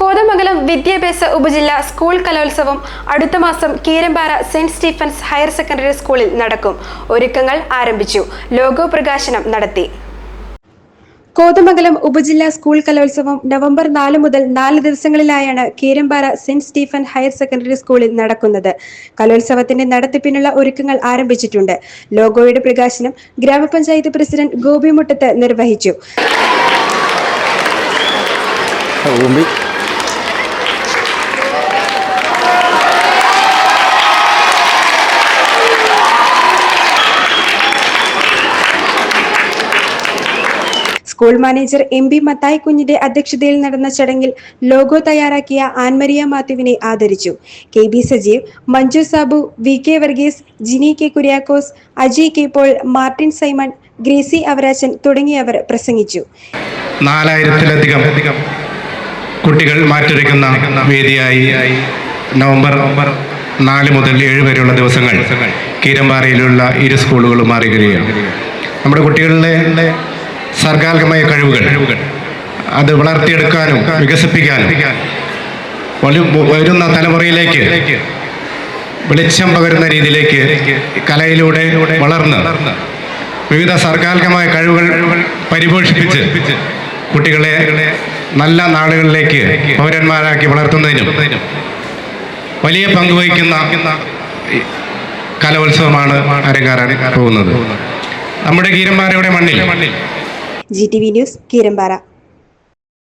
കോതമംഗലം വിദ്യാഭ്യാസ ഉപജില്ല സ്കൂൾ കലോത്സവം അടുത്ത മാസം Keerampara saint Stephen's higher secondary സ്കൂളിൽ നടക്കും. ഒരുക്കങ്ങൾ ആരംഭിച്ചു. ലോഗോ പ്രകാശനം നടത്തി. കോതമംഗലം ഉപജില്ലാ സ്കൂൾ കലോത്സവം നവംബർ നാല് മുതൽ നാല് ദിവസങ്ങളിലായാണ് Keerampara saint Stephen higher secondary സ്കൂളിൽ നടക്കുന്നത്. കലോത്സവത്തിന്റെ നടത്തിപ്പിനുള്ള ഒരുക്കങ്ങൾ ആരംഭിച്ചിട്ടുണ്ട്. ലോഗോയുടെ പ്രകാശനം ഗ്രാമപഞ്ചായത്ത് പ്രസിഡന്റ് ഗോപി മുട്ടത്ത് നിർവഹിച്ചു school manager M B Mathai കുഞ്ഞിന്റെ അധ്യക്ഷതയിൽ നടന്ന ചടങ്ങിൽ ലോഗോ തയ്യാറാക്കിയ ആൻമരിയ മാത്യുവിനെ ആദരിച്ചു. K B Sajeev Manju Sabu V K Varghese Jini K Kuriakose Ajay K Paul Martin Simon Gracy Avarachan തുടങ്ങിയവർ പ്രസംഗിച്ചു. നാലായിരത്തിലധികം കുട്ടികൾ മാറ്റൊരുക്കുന്ന വേദിയായി നവംബർ നാല് മുതൽ ഏഴ് വരെയുള്ള ദിവസങ്ങൾ കീരമ്പാറയിലുള്ള ഇരു സ്കൂളുകളും മാറുകയാണ് നമ്മുടെ കുട്ടികളിലെ സർഗാത്മകമായ കഴിവുകൾ. അത് വളർത്തിയെടുക്കാനും വികസിപ്പിക്കാനും വരുന്ന തലമുറയിലേക്ക് വെളിച്ചം പകരുന്ന രീതിയിലേക്ക് കലയിലൂടെ വളർന്ന് വിവിധ സർഗാത്മകമായ കഴിവുകൾ പരിപോഷിപ്പിച്ച് കുട്ടികളെ നല്ല നാടുകളിലേക്ക് പൗരന്മാരാക്കി വളർത്തുന്നതിനും വലിയ പങ്കുവഹിക്കുന്ന കലോത്സവമാണ് അരങ്ങേറാൻ പോകുന്നത്. നമ്മുടെ ഗീരന്മാരുടെ മണ്ണിൽ G T V news Keerampara.